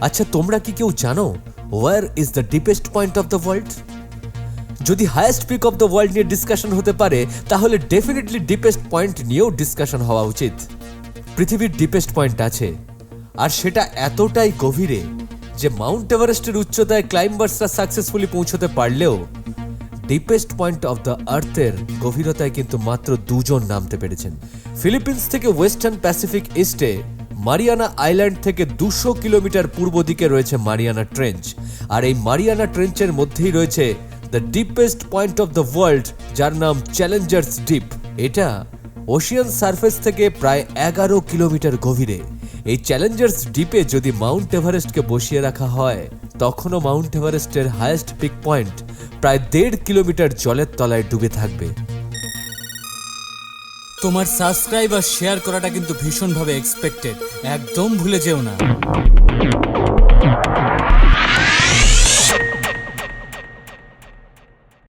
আচ্ছা তোমরা কি কেউ জানো where is the deepest point of the world যদি highest peak of the world নিয়ে ডিসকাশন হতে পারে, তাহলে ডেফিনেটলি ডিপেস্ট পয়েন্ট নিয়েও ডিসকাশন হওয়া উচিত। পৃথিবীর ডিপেস্ট পয়েন্ট আছে। আর সেটা এতটাই গভীরে যে মাউন্ট এভারেস্টের উচ্চতায় ক্লাইম্বার্সরা সাকসেসফুলি পৌঁছতে পারলেও ডিপেস্ট পয়েন্ট অফ দ্য আর্থের গভীরতায় কিন্তু মাত্র দুজন নামতে পেরেছেন। ফিলিপিন্স থেকে ওয়েস্টার্ন প্যাসিফিক ইস্টে মারিয়ানা আইল্যান্ড থেকে দুশো কিলোমিটার পূর্ব দিকে রয়েছে মারিয়ানা ট্রেঞ্চ। আর এই মারিয়ানা ট্রেঞ্চের মধ্যেই রয়েছে the deepest point of the world যার নাম চ্যালেঞ্জার্স ডিপ এটা ওশিয়ান সারফেস থেকে প্রায় এগারো কিলোমিটার গভীরে। এই চ্যালেঞ্জার্স ডিপে যদি মাউন্ট এভারেস্টকে বসিয়ে রাখা হয়, তখনও মাউন্ট এভারেস্টের হায়েস্ট পিক পয়েন্ট প্রায় দেড় কিলোমিটার জলের তলায় ডুবে থাকবে। তোমার সাবস্ক্রাইব আর শেয়ার করাটা কিন্তু ভীষণভাবে এক্সপেক্টেড একদম ভুলে যেও না।